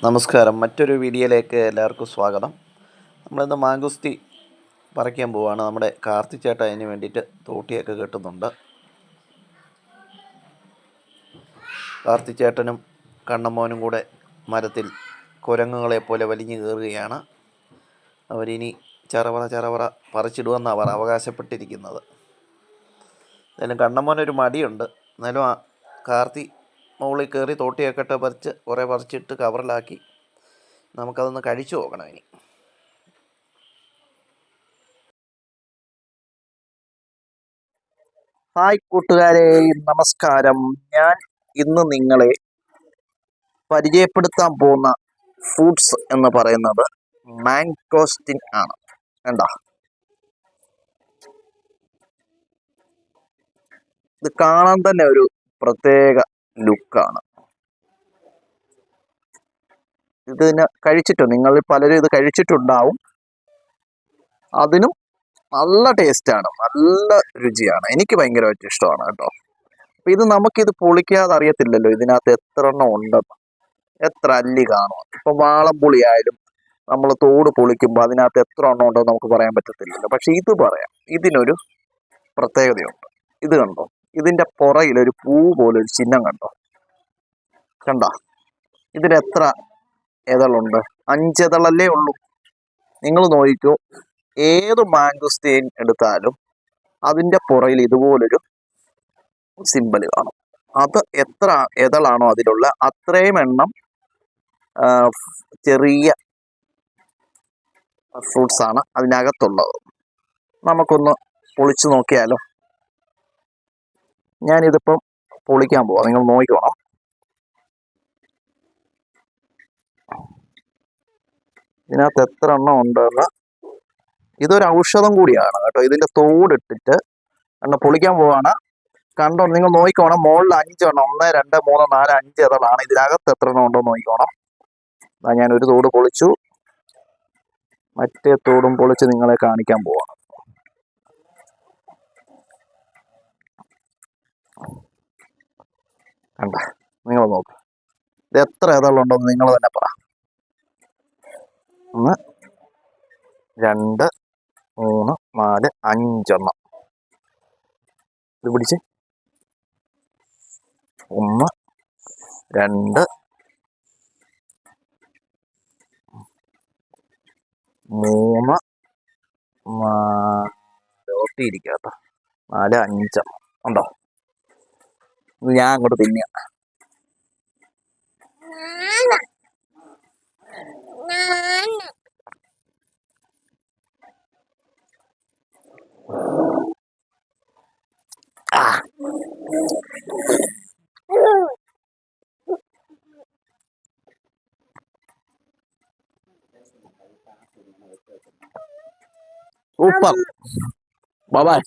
നമസ്കാരം. മറ്റൊരു വീഡിയോയിലേക്ക് എല്ലാവർക്കും സ്വാഗതം. നമ്മളിന്ന് മാങ്കുസ്തി പറിക്കാൻ പോവുകയാണ് നമ്മുടെ കാർത്തിച്ചേട്ട അതിന് വേണ്ടിയിട്ട് തോട്ടിയൊക്കെ കെട്ടുന്നുണ്ട്. കാർത്തിച്ചേട്ടനും കണ്ണമ്മോനും കൂടെ മരത്തിൽ കുരങ്ങുകളെ പോലെ വലിഞ്ഞു കയറുകയാണ്. അവരിനി ചറവറ ചറവറ പറിച്ചിടുമെന്നാണ് അവർ അവകാശപ്പെട്ടിരിക്കുന്നത്. എന്തായാലും കണ്ണമ്മോനൊരു മടിയുണ്ട്. എന്നാലും കാർത്തി മുകളിൽ കയറി തോട്ടിയൊക്കെ ഇട്ട് പറിച്ച് കുറേ പറിച്ചിട്ട് കവറിലാക്കി. നമുക്കതൊന്ന് കഴിച്ചു നോക്കണം ഇനി. ഹായ് കൂട്ടുകാരെ നമസ്കാരം. ഞാൻ ഇന്ന് നിങ്ങളെ പരിചയപ്പെടുത്താൻ പോകുന്ന ഫ്രൂട്ട്സ് എന്ന് പറയുന്നത് മാങ്കോസ്റ്റിൻ ആണ്. കണ്ടോ? ഇത് കാണാൻ തന്നെ ഒരു പ്രത്യേക ലുക്കാണ് ഇതിന് കഴിച്ചിട്ടോ നിങ്ങൾ പലരും ഇത് കഴിച്ചിട്ടുണ്ടാവും. അതിനും നല്ല ടേസ്റ്റാണ് നല്ല രുചിയാണ്. എനിക്ക് ഭയങ്കരമായിട്ട് ഇഷ്ടമാണ് കേട്ടോ. അപ്പൊ ഇത് നമുക്കിത് പൊളിക്കാതെ അറിയത്തില്ലല്ലോ ഇതിനകത്ത് എത്ര എണ്ണം ഉണ്ടെന്ന്. എത്ര അല്ലി കാണും. ഇപ്പൊ വാളംപുളി ആയാലും നമ്മൾ തോട് പൊളിക്കുമ്പോൾ അതിനകത്ത് എത്ര എണ്ണം ഉണ്ടോ നമുക്ക് പറയാൻ പറ്റത്തില്ലല്ലോ. പക്ഷെ ഇത് പറയാം. ഇതിനൊരു പ്രത്യേകതയുണ്ട്. ഇത് കണ്ടോ? ഇതിന്റെ പുറയിൽ ഒരു പൂ പോലെ ഒരു ചിഹ്നം കണ്ടോ? കണ്ടോ? ഇതിന് എത്ര എതളുണ്ട് അഞ്ചെതളല്ലേ ഉള്ളൂ. നിങ്ങൾ നോക്കിക്കോ ഏത് മാംഗോസ്റ്റീൻ എടുത്താലും അതിന്റെ പുറയിൽ ഇതുപോലൊരു സിമ്പിൾ കാണും. അത് എത്ര എതളാണോ അതിലുള്ള അത്രയും എണ്ണം ചെറിയ ഫ്രൂട്ട്സ് ആണ് അതിനകത്തുള്ളത്. നമുക്കൊന്ന് പൊളിച്ചു നോക്കിയാലോ? ഞാനിതിപ്പം പൊളിക്കാൻ പോവാം. നിങ്ങൾ നോക്കിക്കോണം. ഇതിനകത്ത് എത്ര എണ്ണം ഉണ്ടെന്ന്. ഇതൊരു ഔഷധം കൂടിയാണ് കേട്ടോ. ഇതിന്റെ തോടിട്ടിട്ട് എണ്ണ പൊളിക്കാൻ പോവാണ്. കണ്ടോ നിങ്ങൾ നോക്കിക്കോണം. മുകളിൽ അഞ്ചെണ്ണം. ഒന്ന് രണ്ട് മൂന്ന് നാല് അഞ്ച് ഇതളാണ്. ഇതിനകത്ത് എത്ര എണ്ണം ഉണ്ടോ നോക്കിക്കോണം. അതാ ഞാൻ ഒരു തോട് പൊളിച്ചു. മറ്റേ തോടും പൊളിച്ച് നിങ്ങളെ കാണിക്കാൻ പോവാണ്. കണ്ട? നിങ്ങൾ നോക്ക്. ഇത് എത്ര ഇതളുണ്ടെന്ന് നിങ്ങൾ തന്നെ പറ ഒന്ന് രണ്ട് മൂന്ന് നാല് അഞ്ചെണ്ണം. ഇത് പിടിച്ച്. ഒന്ന് രണ്ട് മൂന്ന് ഒട്ടിയിരിക്കാത്ത നാല് അഞ്ചെണ്ണം. ഉണ്ടോ? ഞാൻ അങ്ങോട്ട് Opa! Bye bye.